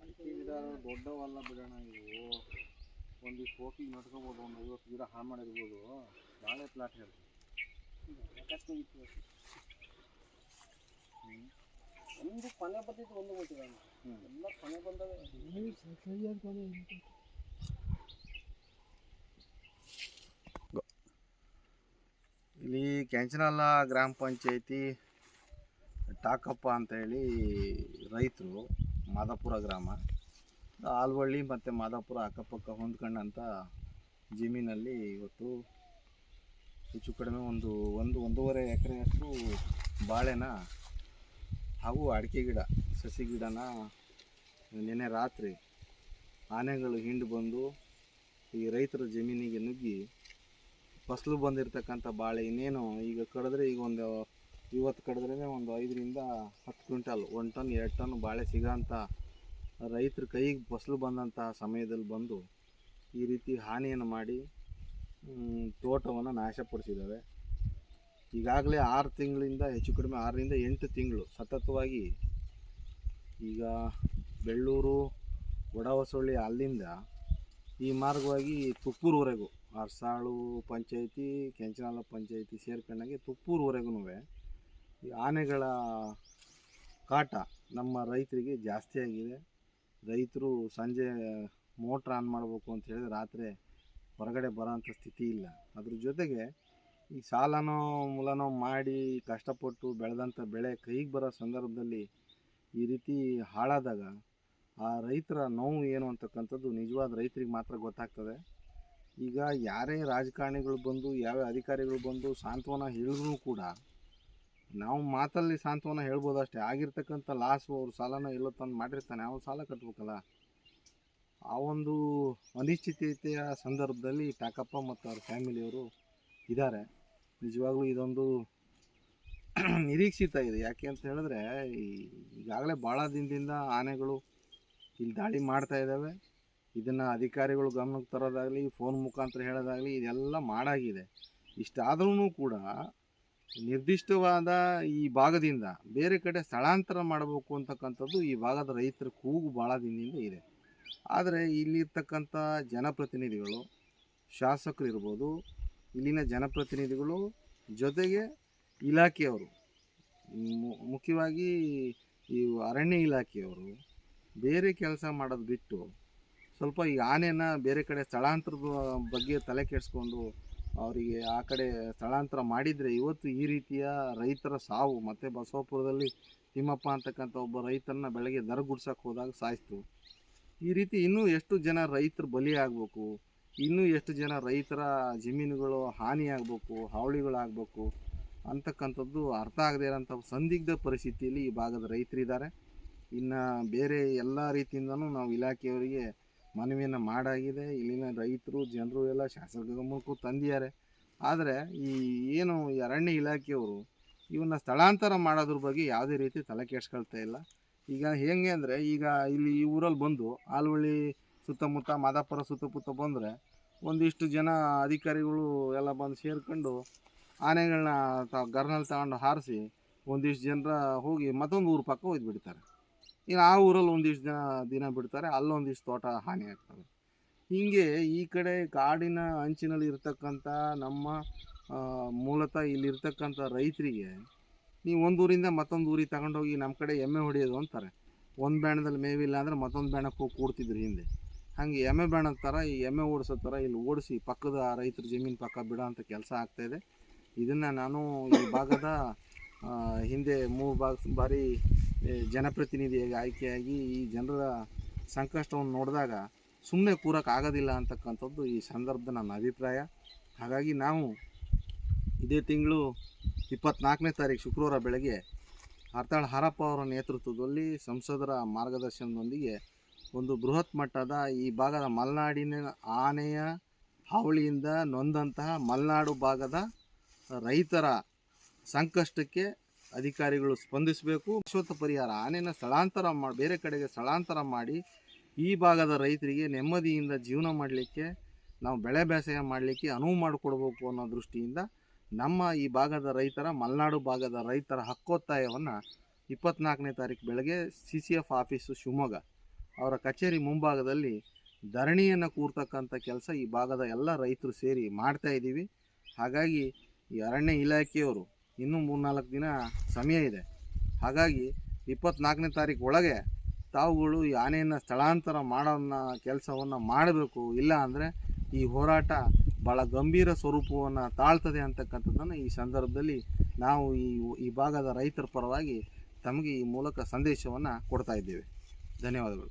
ಅಡಿಕೆ ಗಿಡ ದೊಡ್ಡವಲ್ಲ ಬಿಡೋಣ ಇವು. ಒಂದಿಷ್ಟು ಹೋಗಿ ನಡ್ಕೋಬೋದು ಒಂದು ಐವತ್ತು ಗಿಡ ಹಾಳು ಮಾಡಿರ್ಬೋದು. ಬಾಳೆ ಪ್ಲಾಟ್ ಹೇಳಿ. ಒಂದು ಕೊನೆ ಬಂದಿದ್ದು ಒಂದು ಹ್ಞೂ ಎಲ್ಲ ಕೊನೆ ಬಂದವೆ ಇಲ್ಲಿ ಕೆಂಚನಲ್ಲ ಗ್ರಾಮ ಪಂಚಾಯತಿ ಟಾಕಪ್ಪ ಅಂತೇಳಿ ರೈತರು, ಮಾದಾಪುರ ಗ್ರಾಮ, ಆಲ್ವಳ್ಳಿ ಮತ್ತು ಮಾದಾಪುರ ಅಕ್ಕಪಕ್ಕ ಹೊಂದ್ಕೊಂಡಂಥ ಜಮೀನಲ್ಲಿ ಇವತ್ತು ಹೆಚ್ಚು ಕಡಿಮೆ ಒಂದು ಒಂದು, ಒಂದೂವರೆ ಎಕರೆಯಷ್ಟು ಬಾಳೆನ ಹಾಗೂ ಅಡಿಕೆ ಗಿಡ, ಸಸಿ ಗಿಡನ ನಿನ್ನೆ ರಾತ್ರಿ ಆನೆಗಳು ಹಿಂಡು ಬಂದು ಈ ರೈತರ ಜಮೀನಿಗೆ ನುಗ್ಗಿ ಫಸಲು ಬಂದಿರತಕ್ಕಂಥ ಬಾಳೆ ಇನ್ನೇನು ಈಗ ಕಡಿದ್ರೆ ಈಗ ಒಂದು ಇವತ್ತು ಕಡಿದ್ರೆ ಒಂದು ಐದರಿಂದ ಹತ್ತು ಕ್ವಿಂಟಲ್ ಒನ್ ಟನ್, ಎರಡು ಟನ್ ಬಾಳೆ ಸಿಗೋಂಥ ರೈತರ ಕೈಗೆ ಫಸಲು ಬಂದಂಥ ಸಮಯದಲ್ಲಿ ಬಂದು ಈ ರೀತಿ ಹಾನಿಯನ್ನು ಮಾಡಿ ತೋಟವನ್ನು ನಾಶಪಡಿಸಿದ್ದಾವೆ ಈಗಾಗಲೇ ಆರು ತಿಂಗಳಿಂದ, ಹೆಚ್ಚು ಕಡಿಮೆ ಆರರಿಂದ ಎಂಟು ತಿಂಗಳು ಸತತವಾಗಿ ಈಗ ಬೆಳ್ಳೂರು ಒಡಹೊಸಳ್ಳಿ ಅಲ್ಲಿಂದ ಈ ಮಾರ್ಗವಾಗಿ ತುಪ್ಪೂರ್ವರೆಗೂ, ಅರ್ಸಾಳು ಪಂಚಾಯಿತಿ ಕೆಂಚನಾಲ ಪಂಚಾಯಿತಿ ಸೇರ್ಕೊಂಡಾಗೆ ತುಪ್ಪೂರ್ವರೆಗೂ ಈ ಆನೆಗಳ ಕಾಟ ನಮ್ಮ ರೈತರಿಗೆ ಜಾಸ್ತಿ ಆಗಿದೆ. ರೈತರು ಸಂಜೆ ಮೋಟ್ರ್ ಆನ್ ಮಾಡಬೇಕು ಅಂತ ಹೇಳಿದ್ರೆ ರಾತ್ರಿ ಹೊರಗಡೆ ಬರೋಂಥ ಸ್ಥಿತಿ ಇಲ್ಲ. ಅದ್ರ ಜೊತೆಗೆ ಈ ಸಾಲನೋ ಮೂಲನೋ ಮಾಡಿ ಕಷ್ಟಪಟ್ಟು ಬೆಳೆದಂಥ ಬೆಳೆ ಕೈಗೆ ಬರೋ ಸಂದರ್ಭದಲ್ಲಿ ಈ ರೀತಿ ಹಾಳಾದಾಗ ಆ ರೈತರ ನೋವು ಏನು ಅಂತಕ್ಕಂಥದ್ದು ನಿಜವಾದ ರೈತರಿಗೆ ಮಾತ್ರ ಗೊತ್ತಾಗ್ತದೆ. ಈಗ ಯಾರೇ ರಾಜಕಾರಣಿಗಳು ಬಂದು ಯಾವ ಅಧಿಕಾರಿಗಳು ಬಂದು ಸಾಂತ್ವನ ಹೇಳಿದ್ರೂ ಕೂಡ ನಾವು ಮಾತಲ್ಲಿ ಸಾಂತ್ವನ ಹೇಳ್ಬೋದು ಅಷ್ಟೇ. ಆಗಿರ್ತಕ್ಕಂಥ ಲಾಸು ಅವ್ರ ಸಾಲನ ಎಲ್ಲೋ ತಂದು ಮಾಡಿರ್ತಾನೆ, ಅವ್ನು ಸಾಲ ಕಟ್ಬೇಕಲ್ಲ. ಆ ಒಂದು ಅನಿಶ್ಚಿತತೆಯ ಸಂದರ್ಭದಲ್ಲಿ ಟಾಕಪ್ಪ ಮತ್ತು ಅವ್ರ ಫ್ಯಾಮಿಲಿಯವರು ಇದ್ದಾರೆ ನಿಜವಾಗ್ಲೂ ಇದೊಂದು ನಿರೀಕ್ಷಿತ ಇದೆ. ಯಾಕೆ ಅಂತ ಹೇಳಿದ್ರೆ ಈಗಾಗಲೇ ಭಾಳ ದಿನದಿಂದ ಆನೆಗಳು ಇಲ್ಲಿ ದಾಳಿ ಮಾಡ್ತಾ ಇದ್ದಾವೆ. ಇದನ್ನು ಅಧಿಕಾರಿಗಳು ಗಮನಕ್ಕೆ ತರೋದಾಗಲಿ ಫೋನ್ ಮುಖಾಂತರ ಹೇಳೋದಾಗಲಿ, ಇದೆಲ್ಲ ಮಾಡಾಗಿದೆ. ಇಷ್ಟಾದ್ರೂ ಕೂಡ ನಿರ್ದಿಷ್ಟವಾದ ಈ ಭಾಗದಿಂದ ಬೇರೆ ಕಡೆ ಸ್ಥಳಾಂತರ ಮಾಡಬೇಕು ಅಂತಕ್ಕಂಥದ್ದು ಈ ಭಾಗದ ರೈತರ ಕೂಗು ಭಾಳ ದಿನದಿಂದ ಇದೆ. ಆದರೆ ಇಲ್ಲಿರ್ತಕ್ಕಂಥ ಜನಪ್ರತಿನಿಧಿಗಳು ಶಾಸಕರು ಇರ್ಬೋದು ಇಲ್ಲಿನ ಜನಪ್ರತಿನಿಧಿಗಳು ಜೊತೆಗೆ ಇಲಾಖೆಯವರು ಮುಖ್ಯವಾಗಿ ಈ ಅರಣ್ಯ ಇಲಾಖೆಯವರು ಬೇರೆ ಕೆಲಸ ಮಾಡೋದು ಬಿಟ್ಟು ಸ್ವಲ್ಪ ಈ ಆನೆಯನ್ನು ಬೇರೆ ಕಡೆ ಸ್ಥಳಾಂತರದ ಬಗ್ಗೆ ತಲೆ ಕೆಡಿಸ್ಕೊಂಡು ಅವರಿಗೆ ಆ ಕಡೆ ಸ್ಥಳಾಂತರ ಮಾಡಿದರೆ ಇವತ್ತು ಈ ರೀತಿಯ ರೈತರ ಸಾವು, ಮತ್ತು ಬಸವಪುರದಲ್ಲಿ ತಿಮ್ಮಪ್ಪ ಅಂತಕ್ಕಂಥ ಒಬ್ಬ ರೈತರನ್ನ ಬೆಳಗ್ಗೆ ದರಗುಡ್ಸಕ್ಕೆ ಹೋದಾಗ ಸಾಯಿಸ್ತು. ಈ ರೀತಿ ಇನ್ನೂ ಎಷ್ಟು ಜನ ರೈತರು ಬಲಿ ಆಗಬೇಕು ಇನ್ನೂ ಎಷ್ಟು ಜನ ರೈತರ ಜಮೀನುಗಳು ಹಾನಿಯಾಗಬೇಕು, ಹಾವಳಿಗಳಾಗಬೇಕು ಅಂತಕ್ಕಂಥದ್ದು ಅರ್ಥ ಆಗದೇ ಇರೋಂಥ ಸಂದಿಗ್ಧ ಪರಿಸ್ಥಿತಿಯಲ್ಲಿ ಈ ಭಾಗದ ರೈತರಿದ್ದಾರೆ. ಇನ್ನು ಬೇರೆ ಎಲ್ಲ ರೀತಿಯಿಂದನೂ ನಾವು ಇಲಾಖೆಯವರಿಗೆ ಮನವಿಯನ್ನು ಮಾಡಾಗಿದೆ. ಇಲ್ಲಿನ ರೈತರು, ಜನರು ಎಲ್ಲ ಶಾಸಕ ಗಮನಕ್ಕೂ ತಂದಿದ್ದಾರೆ. ಆದರೆ ಈ ಏನು ಅರಣ್ಯ ಇಲಾಖೆಯವರು ಇವನ್ನ ಸ್ಥಳಾಂತರ ಮಾಡೋದ್ರ ಬಗ್ಗೆ ಯಾವುದೇ ರೀತಿ ತಲೆ ಕೆಡ್ಸ್ಕೊಳ್ತಾ ಇಲ್ಲ. ಈಗ ಹೇಗೆ ಅಂದರೆ ಈಗ ಇಲ್ಲಿ ಈ ಊರಲ್ಲಿ ಬಂದು ಆಲ್ವಳ್ಳಿ ಸುತ್ತಮುತ್ತ, ಮಾದಾಪುರ ಸುತ್ತಮುತ್ತ ಬಂದರೆ ಒಂದಿಷ್ಟು ಜನ ಅಧಿಕಾರಿಗಳು ಎಲ್ಲ ಬಂದು ಸೇರ್ಕೊಂಡು ಆನೆಗಳನ್ನ ತ ಗರ್ನಲ್ಲಿ ತಗೊಂಡು ಹಾರಿಸಿ ಒಂದಿಷ್ಟು ಜನರ ಹೋಗಿ ಮತ್ತೊಂದು ಊರು ಪಕ್ಕ ಒಯ್ದು ಬಿಡ್ತಾರೆ. ಇನ್ನು ಆ ಊರಲ್ಲಿ ಒಂದಿಷ್ಟು ದಿನ ದಿನ ಬಿಡ್ತಾರೆ, ಅಲ್ಲೊಂದಿಷ್ಟು ತೋಟ ಹಾನಿ ಆಗ್ತವೆ ಹೀಗೆ ಈ ಕಡೆ ಕಾಡಿನ ಅಂಚಿನಲ್ಲಿ ಇರ್ತಕ್ಕಂಥ ನಮ್ಮ ಮೂಲತಃ ಇಲ್ಲಿರ್ತಕ್ಕಂಥ ರೈತರಿಗೆ ನೀವು ಒಂದೂರಿಂದ ಮತ್ತೊಂದು ಊರಿಗೆ ತಗೊಂಡೋಗಿ ನಮ್ಮ ಕಡೆ ಎಮ್ಮೆ ಹೊಡೆಯೋದು ಅಂತಾರೆ. ಒಂದು ಬ್ಯಾಣದಲ್ಲಿ ಮೇವಿಲ್ಲ ಅಂದರೆ ಮತ್ತೊಂದು ಬ್ಯಾಣಕ್ಕೆ ಹೋಗಿ ಕೂಡ್ತಿದ್ರು ಹಿಂದೆ. ಹಾಗೆ ಎಮ್ಮೆ ಬ್ಯಾಣದ ಥರ ಈ ಎಮ್ಮೆ ಓಡಿಸೋ ಥರ ಇಲ್ಲಿ ಓಡಿಸಿ ಪಕ್ಕದ ರೈತರ ಜಮೀನು ಪಕ್ಕ ಬಿಡೋ ಅಂತ ಕೆಲಸ ಆಗ್ತಾಯಿದೆ ಇದನ್ನು ನಾನು ಈ ಭಾಗದ ಹಿಂದೆ ಮೂರು ಭಾಗ, ಬಾರಿ ಜನಪ್ರತಿನಿಧಿಯಾಗಿ ಆಯ್ಕೆಯಾಗಿ ಈ ಜನರ ಸಂಕಷ್ಟವನ್ನು ನೋಡಿದಾಗ ಸುಮ್ಮನೆ ಕೂರಕ್ಕೆ ಆಗೋದಿಲ್ಲ ಅಂತಕ್ಕಂಥದ್ದು ಈ ಸಂದರ್ಭದ ನನ್ನ ಅಭಿಪ್ರಾಯ. ಹಾಗಾಗಿ ನಾವು ಇದೇ ತಿಂಗಳು ಇಪ್ಪತ್ನಾಲ್ಕನೇ ತಾರೀಕು ಶುಕ್ರವಾರ ಬೆಳಗ್ಗೆ ಹರ್ತಾಳ್ ಹರಪ್ಪ ಅವರ ನೇತೃತ್ವದಲ್ಲಿ ಸಂಸದರ ಮಾರ್ಗದರ್ಶನದೊಂದಿಗೆ ಒಂದು ಬೃಹತ್ ಮಟ್ಟದ ಈ ಭಾಗದ ಮಲೆನಾಡಿನ ಆನೆಯ ಹಾವಳಿಯಿಂದ ನೊಂದಂತಹ ಮಲೆನಾಡು ಭಾಗದ ರೈತರ ಸಂಕಷ್ಟಕ್ಕೆ ಅಧಿಕಾರಿಗಳು ಸ್ಪಂದಿಸಬೇಕು. ಶಾಶ್ವತ ಪರಿಹಾರ, ಆನೆನ ಸ್ಥಳಾಂತರ ಮಾಡಿ ಬೇರೆ ಕಡೆಗೆ ಸ್ಥಳಾಂತರ ಮಾಡಿ ಈ ಭಾಗದ ರೈತರಿಗೆ ನೆಮ್ಮದಿಯಿಂದ ಜೀವನ ಮಾಡಲಿಕ್ಕೆ, ನಾವು ಬೆಳೆ ಬೇಸಾಯ ಮಾಡಲಿಕ್ಕೆ ಅನುವು ಮಾಡಿಕೊಡ್ಬೇಕು ಅನ್ನೋ ದೃಷ್ಟಿಯಿಂದ ನಮ್ಮ ಈ ಭಾಗದ ರೈತರ, ಮಲೆನಾಡು ಭಾಗದ ರೈತರ ಹಕ್ಕೊತ್ತಾಯವನ್ನು ಇಪ್ಪತ್ನಾಲ್ಕನೇ ತಾರೀಕು ಬೆಳಗ್ಗೆ C C F office Shivamogga ಅವರ ಕಚೇರಿ ಮುಂಭಾಗದಲ್ಲಿ ಧರಣಿಯನ್ನು ಕೂರ್ತಕ್ಕಂಥ ಕೆಲಸ ಈ ಭಾಗದ ಎಲ್ಲ ರೈತರು ಸೇರಿ ಮಾಡ್ತಾ ಇದ್ದೀವಿ. ಹಾಗಾಗಿ ಈ ಅರಣ್ಯ ಇಲಾಖೆಯವರು ಇನ್ನೂ ಮೂರ್ನಾಲ್ಕು ದಿನ ಸಮಯ ಇದೆ. ಹಾಗಾಗಿ ಇಪ್ಪತ್ನಾಲ್ಕನೇ ತಾರೀಕು ಒಳಗೆ ತಾವುಗಳು ಈ ಆನೆಯನ್ನು ಸ್ಥಳಾಂತರ ಮಾಡೋನ್ನ, ಕೆಲಸವನ್ನು ಮಾಡಬೇಕು. ಇಲ್ಲ ಅಂದರೆ ಈ ಹೋರಾಟ ಭಾಳ ಗಂಭೀರ ಸ್ವರೂಪವನ್ನು ತಾಳ್ತದೆ ಅಂತಕ್ಕಂಥದ್ದನ್ನು ಈ ಸಂದರ್ಭದಲ್ಲಿ ನಾವು ಈ ಈ ಭಾಗದ ರೈತರ ಪರವಾಗಿ ತಮಗೆ ಈ ಮೂಲಕ ಸಂದೇಶವನ್ನು ಕೊಡ್ತಾ ಇದ್ದೇವೆ. ಧನ್ಯವಾದಗಳು.